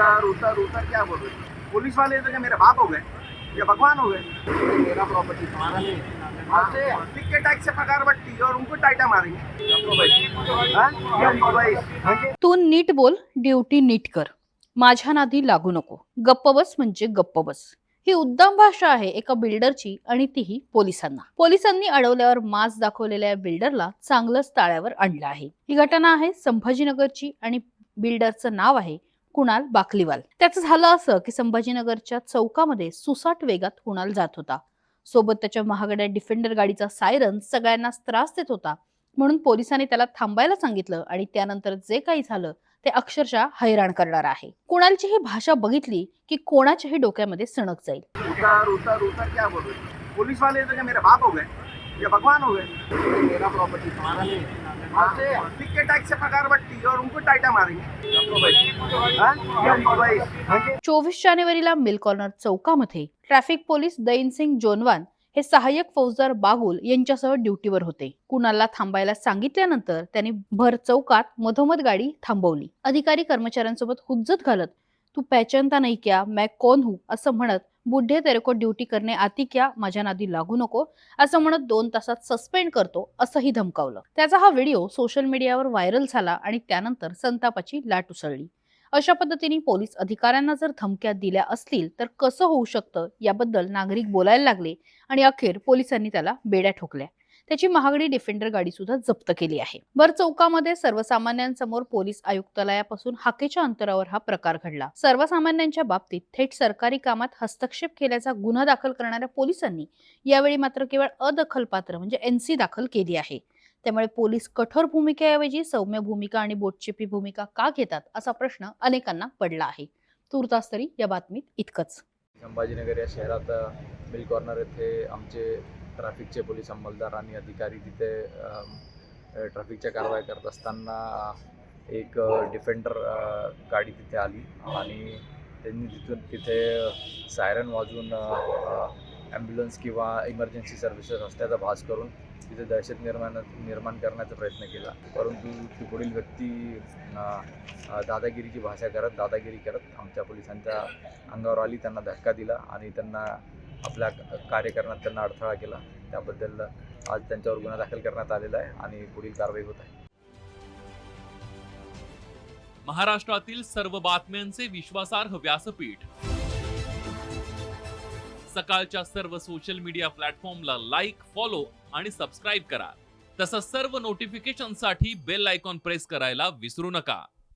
उतर उतर उतर क्या बोल रहे हो? पुलिस वाले तो क्या मेरे बाप हो गए? या भगवान हो गए? मेरा प्रॉपर्टी तुम्हारा नहीं हाँ, टिक के टैक्स से पगार बट्टी और उनको टाइटा मारेंगे। सबको भाई। हाँ? सबको भाई हाँ? जी? तू नीट बोल ड्युटी नीट कर. माझ्या नादी लागू नको. गप्प बस म्हणजे गप्प बस. ही उद्दाम भाषा आहे एका बिल्डरची आणि तीही पोलिसांना. पोलिसांनी अडवल्यावर मास दाखवलेल्या बिल्डरला चांगलंच ताळ्यावर आणलं आहे. ही घटना आहे संभाजीनगरची आणि बिल्डरचं नाव आहे कुणाल बाकलीवाल त्याचं झालं असं की संभाजीनगरच्या चौकामध्ये सुसाट वेगात कुणाल जात होता. सोबत त्याच्या महागड्या डिफेंडर गाडीचा सायरन सगळ्यांनाच त्रास देत होता. म्हणून पोलिसांनी त्याला थांबायला सांगितलं आणि त्यानंतर जे काही झालं ते अक्षरशः हैराण करणार आहे. कुणालची ही भाषा बघितली की कोणाच्याही डोक्यामध्ये सणक जाईल. उतार उतार उतार क्या बोल? वाले तो क्या मेरे बाप हो गए? या भगवान हो गए? मेरा प्रॉपर्टी तुम्हारा नहीं चोवीस जानेवारीला मिल कॉर्नर चौकामध्ये ट्रॅफिक पोलीस दैनसिंग जोनवान हे सहाय्यक फौजदार बागुल यांच्यासह ड्युटीवर होते. कुणाला थांबायला सांगितल्यानंतर त्यांनी भर चौकात मधोमध गाडी थांबवली. अधिकारी कर्मचाऱ्यांसोबत हुज्जत घालत तू पहचानता नाही क्या मैं कोण हूँ? असं म्हणत बुढे तेरेको ड्युटी करणे आती क्या? माझ्या नादी लागू नको. असं म्हणत दोन तासात सस्पेंड करतो असंही धमकावलं. त्याचा हा व्हिडिओ सोशल मीडियावर व्हायरल झाला आणि त्यानंतर संतापाची लाट उसळली. अशा पद्धतीने पोलीस अधिकाऱ्यांना जर धमक्या दिल्या असतील तर कसं होऊ शकतं? याबद्दल नागरिक बोलायला लागले आणि अखेर पोलिसांनी त्याला बेड्या ठोकल्या. त्याची महागडी डिफेंडर गाडी सुद्धा जप्त केली आहे. भर चौकामध्ये सर्वसामान्यांसमोर पोलीस आयुक्तालयापासून हाकेच्या अंतरावर हा प्रकार घडला. सर्वसामान्यांच्या बाबतीत थेट सरकारी कामात हस्तक्षेप केल्याचा गुन्हा दाखल करणाऱ्या पोलिसांनी यावेळी मात्र केवळ अदखलपात्र म्हणजे एनसी दाखल केली आहे. त्यामुळे पोलीस कठोर भूमिकेऐवजी सौम्य भूमिका आणि बोटचेपी भूमिका का घेतात असा प्रश्न अनेकांना पडला आहे. तुर्तास तरी या बातमीत इतकंच. संभाजीनगर या शहरात मिल कॉर्नर येथे आमचे ट्रॅफिकचे पोलीस अंमलदार आणि अधिकारी तिथे ट्रॅफिकच्या कारवाई करत असताना एक डिफेंडर गाडी तिथे आली आणि त्यांनी तिथून तिथे सायरन वाजून ॲम्ब्युलन्स किंवा इमर्जन्सी सर्व्हिसेस असल्याचा भास करून तिथे दहशत निर्माण निर्माण करण्याचा प्रयत्न केला. परंतु ती पुढील व्यक्ती दादागिरीची भाषा करत दादागिरी करत आमच्या पोलिसांच्या अंगावर आली त्यांना धक्का दिला आणि त्यांना आपल्या कार्य करण्यात त्यांना अडथळा केला. त्याबद्दल आज त्यांच्यावर गुन्हा दाखल करण्यात आलेला आहे आणि पुढील कारवाई होत आहे. महाराष्ट्रातील सर्व बातम्यांचे विश्वासार्ह व्यासपीठ. सकाळच्या सर्व सोशल मीडिया प्लॅटफॉर्मला लाईक फॉलो आणि सबस्क्राईब करा. तसंच सर्व नोटिफिकेशनसाठी बेल आयकॉन प्रेस करायला विसरू नका.